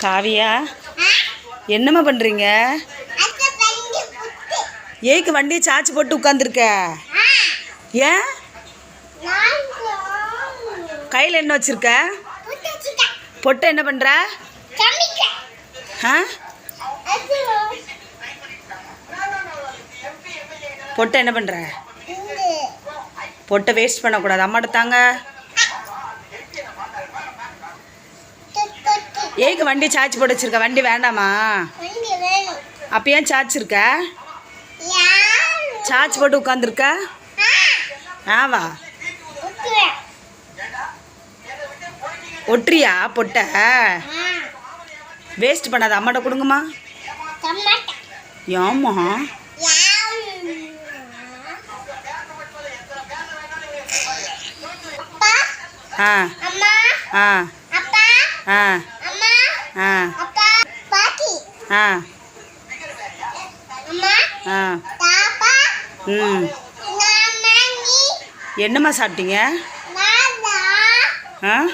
காவியா என்னம்மா பண்ணுறீங்க ஏக்கு வண்டியை சார்ஜ் போட்டு உட்காந்துருக்க ஏன்? கையில் என்ன வச்சிருக்க? பொட்டை என்ன பண்ணுற ஆ? பொட்டை என்ன பண்ணுற பொட்டை வேஸ்ட் பண்ணக்கூடாது. அம்மாட்ட தாங்க. ஏக்கு வண்டி சார்ஜ் போட்டு வச்சிருக்க வண்டி வேண்டாமா அப்போ ஏன் சார்ஜ் இருக்க? சார்ஜ் போட்டு உட்காந்துருக்க ஆவா? ஒட்டுறியா? பொட்டை. வேஸ்ட் பண்ணாத. அம்மாட்ட கொடுங்கம்மா. ஏம்மா? ஆ. ஆ. ஆ. ஆ. ஆ. ஆ. ம். என்னம்மா சாப்பிட்டீங்க? ஆ.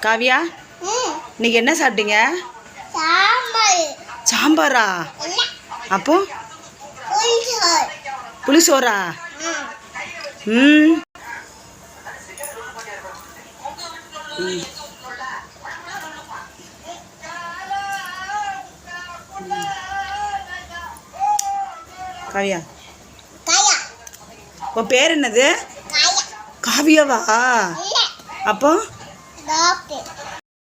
காவியா இன்னைக்கு என்ன சாப்பிட்டீங்க? சாம்பாரா. அப்போ? புளிசோறா? ம். ம். காவியா? உன் பேர் என்னது? காவியாவா? அப்போ?